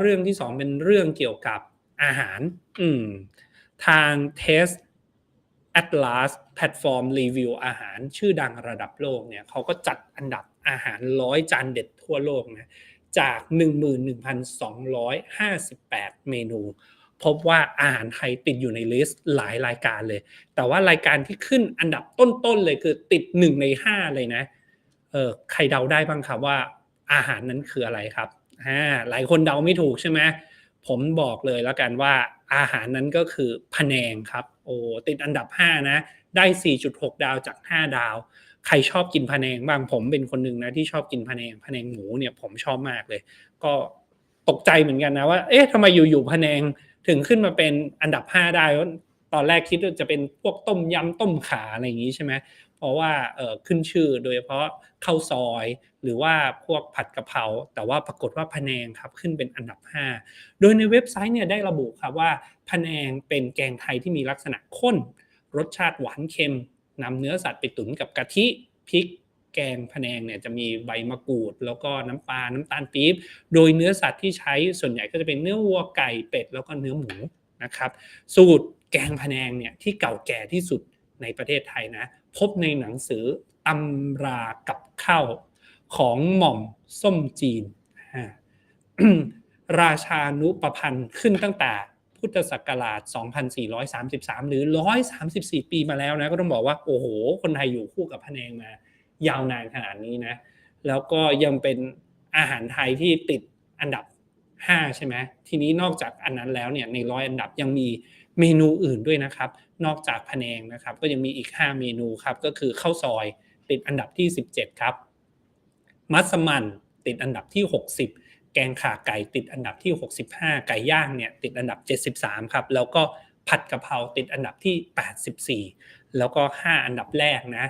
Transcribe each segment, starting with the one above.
เรื่องที่สองเป็นเรื่องเกี่ยวกับอาหาร อืม ทาง Test Atlas แพลตฟอร์มรีวิวอาหารชื่อดังระดับโลกเนี่ยเขาก็จัดอันดับอาหารร้อยจานเด็ดทั่วโลกนะจาก 11,258 เมนู พบว่าอาหารไทยติดอยู่ในลิสต์หลายรายการเลย แต่ว่ารายการที่ขึ้นอันดับต้นๆเลยคือติด 1 ใน 5 เลยนะ เออใครเดาได้บ้างครับว่าอาหารนั้นคืออะไรครับ อ่าหลายคนเดาไม่ถูกใช่ไหมผมบอกเลยแล้วกันว่าอาหารนั้นก็คือพะแนงครับโอ้ติดอันดับ 5 นะ ได้ 4.6 ดาวจาก 5 ดาว ใครชอบกินพะแนงบ้างผมเป็นคนหนึ่งนะที่ชอบกินพะแนงพะแนงหมูเนี่ยผมชอบมากเลย ก็ตกใจเหมือนกันนะว่าเอ๊ะทำไมอยู่ๆพะแนงถึงขึ้นมาเป็นอันดับ 5 ได้ตอนแรกคิดว่าจะเป็นพวกต้มยำต้มขาอะไรอย่างนี้ใช่ไหม เพราะว่าเออขึ้นชื่อโดยเฉพาะข้าวซอย หรือว่าพวกผัดกะเพราแต่ว่าปรากฏว่าพะแนงครับขึ้นเป็นอันดับ 5 โดยในเว็บไซต์เนี่ยได้ระบุครับว่าพะแนงเป็นแกงไทยที่มีลักษณะข้น รสชาติหวานเค็มนำเนื้อสัตว์ไปตุ๋นกับกะทิพริกแกงพะแนงเนี่ยจะมีใบมะกรูด แล้วก็น้ำปลา น้ำตาลปี๊บ โดยเนื้อสัตว์ที่ใช้ส่วนใหญ่ก็จะเป็นเนื้อวัวไก่เป็ดแล้วก็เนื้อหมูนะครับ สูตรแกงพะแนงเนี่ยที่เก่าแก่ที่สุด ในประเทศไทยนะ พบในหนังสือตำรากับข้าวของหม่อมส้มจีน ราชานุประพันธ์ขึ้นตั้งแต่พุทธศักราช 2433 หรือ 134 ปีมาแล้วนะ ก็ต้องบอกว่า โอ้โห คนไทยอยู่คู่กับพะแนงมา ยาวนานขนาดนี้นะ แล้วก็ยังเป็นอาหารไทยที่ติดอันดับ 5 ใช่ไหมทีนี้นอกจากอันนั้นแล้วเนี่ยในร้อยอันดับยังมี เมนูอื่นด้วยนะครับ นอกจากพะแนงนะครับ ก็ยังมีอีก 5 เมนูครับ ก็คือข้าวซอยติดอันดับที่ 17 ครับ มัสมั่นติดอันดับที่ 60 แกงข่าไก่ติดอันดับที่ 65 ไก่ย่างเนี่ยติดอันดับ 73 ครับ แล้วก็ผัดกะเพราติดอันดับที่ 84 แล้วก็ 5 อันดับแรกนะ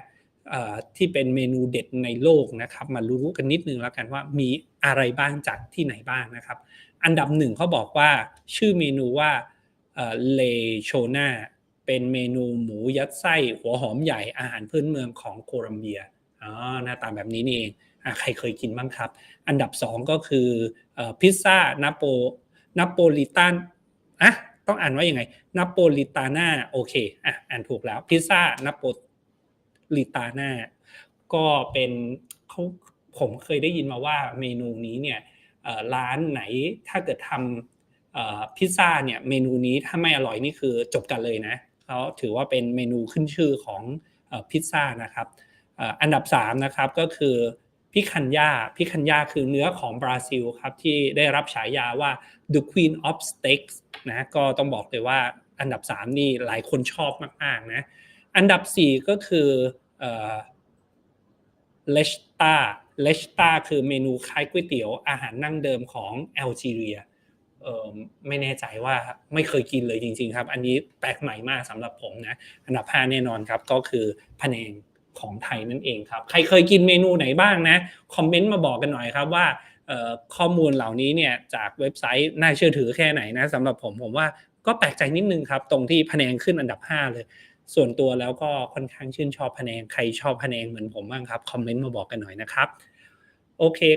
ที่เป็นเมนูเด็ดในโลกนะครับ มารู้กันนิดนึงแล้วกันว่ามีอะไรบ้างจากที่ไหนบ้างนะครับ อันดับหนึ่งเขาบอกว่าชื่อเมนูว่า เลโชนาเป็นเมนูหมูยัดไส้หัวหอมใหญ่อาหารพื้นเมืองของโคลัมเบียอ๋อหน้าตาแบบนี้นี่เองใครเคยกินบ้างครับ อันดับ 2 ก็คือพิซซ่านาโปนาโปลิตันอะต้องอ่านว่ายังไงนาโปลิตาน่าโอเคอะอ่านถูกแล้วพิซซ่านาโปลิตาน่าก็เป็นเขาผมเคยได้ยินมาว่าเมนูนี้เนี่ยร้านไหนถ้าเกิดทำ พิซซ่าเนี่ยเมนูนี้ถ้าไม่อร่อยนี่คือจบกันเลยนะเขาถือว่าเป็นเมนูขึ้นชื่อของพิซซ่านะครับอันดับ3นะครับก็คือพิคันยาพิคันยาคือเนื้อของบราซิลครับที่ได้รับฉายาว่า the queen of steaks นะก็ต้องบอกเลยว่าอันดับ 3 นี่หลายคนชอบมากๆนะอันดับ 4 ก็คือเลชตาเลชตาคือเมนูคล้ายก๋วยเตี๋ยวอาหารนั่งเดิมของแอลจีเรีย ไม่แน่ใจว่าไม่เคยกินเลยจริง ๆ ครับ อันนี้แปลกใหม่มากสำหรับผมนะ อันดับ5แน่นอนครับก็คือพะแนงของไทยนั่นเองครับ ใครเคยกินเมนูไหนบ้างนะ คอมเมนต์มาบอกกันหน่อยครับว่าข้อมูลเหล่านี้เนี่ยจากเว็บไซต์น่าเชื่อถือแค่ไหนนะสำหรับผมผมว่าก็แปลกใจนิดนึงครับ ตรงที่พะแนงขึ้นอันดับ 5 เลย ส่วนตัวแล้วก็ค่อนข้างชื่นชอบพะแนงใครชอบพะแนงเหมือนผมบ้างครับ คอมเมนต์มาบอกกันหน่อยนะครับ โอเคครับ